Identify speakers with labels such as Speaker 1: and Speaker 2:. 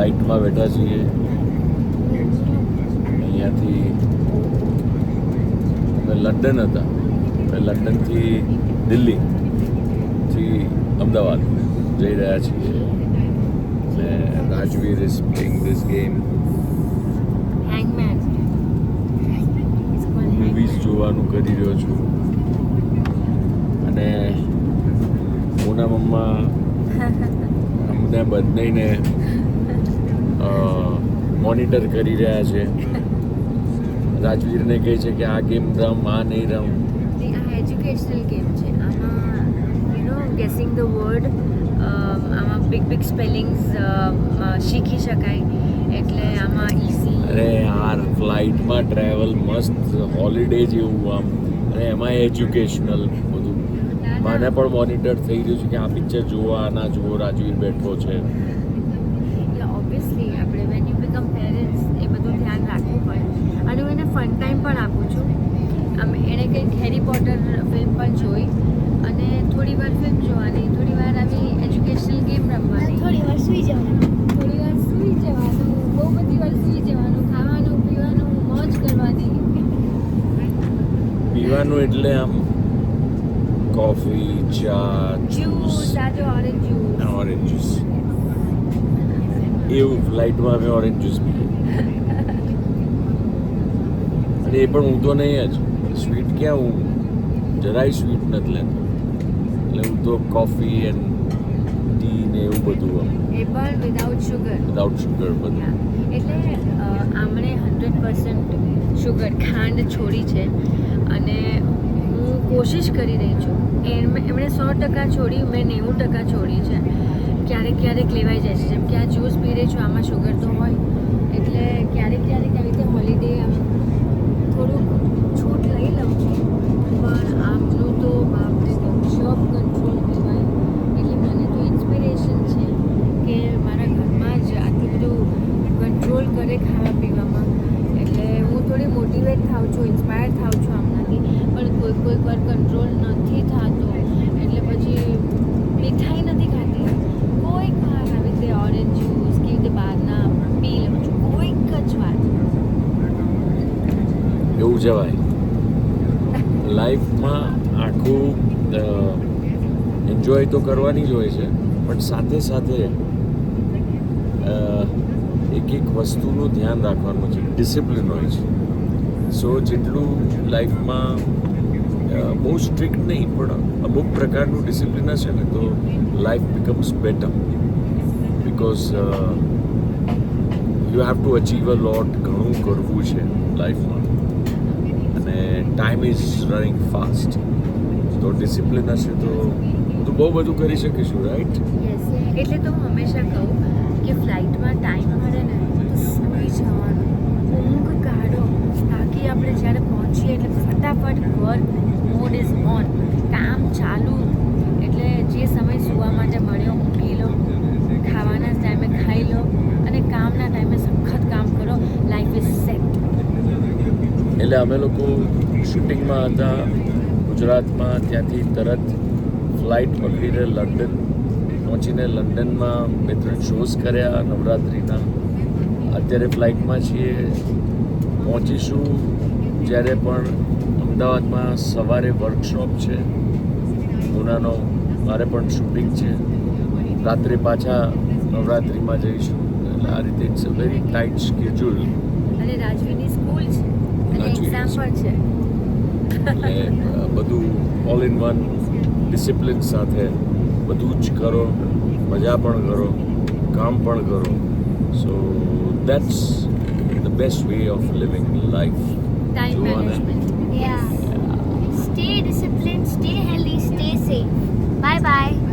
Speaker 1: ફ્લાઇટમાં બેઠા છીએ. અહીંયાથી અમે લંડન હતા. અમે લંડનથી દિલ્હી થી અમદાવાદ જઈ રહ્યા છીએ. અને Rajveer is playing this game. Movies જોવાનું કરી રહ્યો છું. અને મોના મમ્મા અમને બંનેને મોનિટર કરી રહ્યા છે. રાજવીરને કહે છે કે આ ગેમ રમ આ નહીં રમ.
Speaker 2: આ એજ્યુકેશનલ ગેમ છે. આમાં you know guessing the word આમાં બિગ બિગ સ્પેલિંગ્સ શીખી શકાય. એટલે આમાં ઇઝી
Speaker 1: અરે યાર ફ્લાઇટમાં ટ્રાવેલ મસ્ત હોલિડે જેવું આમ. અને એમાં એજ્યુકેશનલ બધું. મને પણ મોનિટર થઈ રહ્યું છે કે આ પિક્ચર જુઓ આ ના જુઓ રાજવીર બેઠો છે
Speaker 2: એટલે ઓબ્વિયસલી આપણે વેન યુ બીકમ પેરેન્ટ્સ એ બધું ધ્યાન રાખવું પડે અને હું એને પણ આપું છું. આમ એણે કંઈક હેરી પોટર ફિલ્મ પણ જોઈ અને થોડી વાર ફિલ્મ જોવાની. થોડી વાર આવી એજ્યુકેશનલ ગેમ રમવાની.
Speaker 3: થોડી વાર સુઈ જવાનું.
Speaker 2: થોડી વાર સૂઈ જવાનું બહુ બધી વાર સૂઈ જવાનું ખાવાનું પીવાનું મોજ કરવાની.
Speaker 1: પીવાનું એટલે આમ કોફી ચા
Speaker 2: જ્યુસ આજે ઓરેન્જ જ્યુસ
Speaker 1: ઓરેન્જ જ્યુસ એવું ફ્લાઇટમાં અમે ઓરેન્જ જ્યુસ પીએ. અને એ પણ હું તો નહીં જ. સ્વીટ ક્યાં હું જરાય સ્વીટ નથી લેતો. એટલે હું તો કોફી એન્ડ ટી ને એવું બધું આમ.
Speaker 2: એ પણ વિધાઉટ શુગર
Speaker 1: વિદાઉટ શુગર બધું.
Speaker 2: એટલે આમણે હંડ્રેડ પર્સન્ટ શુગર ખાંડ છોડી છે. અને હું કોશિશ કરી રહી છું. એમ- એમણે સો ટકા છોડી મેં નેવું ટકા છોડી છે. ક્યારેક ક્યારેક લેવાઈ જાય છે. જેમ કે આ જ્યુસ પી રહી છું આમાં શુગર તો હોય. એટલે ક્યારેક ક્યારેક આવી રીતે હોલિડે આમ થોડુંક છૂટ લઈ લઉં છું પણ આમનું તો બાપરે ગપશપ કંટ્રોલ કહેવાય એટલે મને તો ઇન્સ્પિરેશન છે કે મારા ઘરમાં જ આટલું બધું કંટ્રોલ ખાવા પીવામાં. એટલે હું થોડી મોટિવેટ થાઉં છું ઇન્સ્પાયર થાઉં છું આમનાથી, પણ કોઈક કોઈક વાર કંટ્રોલ નથી થતો. એટલે પછી મીઠાઈ નથી ખાતી. કોઈક વાર આવી રીતે ઓરેન્જ જ્યુસ કે રીતે બહારના પી લઉં છું, કોઈક જ વાર.
Speaker 1: એવું જવાય. લાઈફમાં આખું એન્જોય તો કરવાની જ હોય છે, પણ સાથે સાથે એક એક વસ્તુનું ધ્યાન રાખવાનું છે. ડિસિપ્લિન હોય છે. સો જેટલું લાઈફમાં બહુ સ્ટ્રિક્ટ નહીં, પણ અમુક પ્રકારનું ડિસિપ્લિન હશે ને, તો life becomes better because you have to achieve a lot ઘણું કરવું છે લાઈફમાં અને ટાઈમ ઇઝ રનિંગ ફાસ્ટ તો ડિસિપ્લિન હશે તો તો બહુ બધું કરી શકીશું રાઈટ
Speaker 2: એટલે તો હું હંમેશા કહું કે ફ્લાઇટમાં ટાઈમ જવાનું. ઊંઘ કાઢો તાકી આપણે જ્યારે પહોંચીએ એટલે ફટાફટ વર્ક મોડ ઇઝ ઓન કામ ચાલુ. એટલે જે સમય સૂવા માટે મળ્યો, મૂકી લો. ખાવાના ટાઈમે ખાઈ લો અને કામના ટાઈમે સખત કામ કરો. લાઈફ ઇઝ સેટ
Speaker 1: એટલે અમે લોકો શૂટિંગમાં હતા, ગુજરાતમાં ત્યાંથી તરત ફ્લાઇટ પકડીને લંડન પહોંચીને લંડનમાં બે ત્રણ શોઝ કર્યા, નવરાત્રિના. અત્યારે ફ્લાઇટમાં છીએ પહોંચીશું. જ્યારે પણ અમદાવાદમાં સવારે વર્કશોપ છે ગુનાનો મારે પણ શૂટિંગ છે. રાત્રે પાછા નવરાત્રિમાં જઈશું. એટલે આ રીતે it's a very tight schedule
Speaker 2: અને રાજવીની સ્કૂલ છે અને એક્ઝામ પણ છે.
Speaker 1: બધું ઓલ ઇન વન ડિસિપ્લિન સાથે બધું જ કરો મજા પણ કરો કામ પણ કરો. સો that's the best way of living life.
Speaker 2: Time management. Yeah.
Speaker 3: yeah. Stay disciplined, stay healthy, stay safe. Bye bye.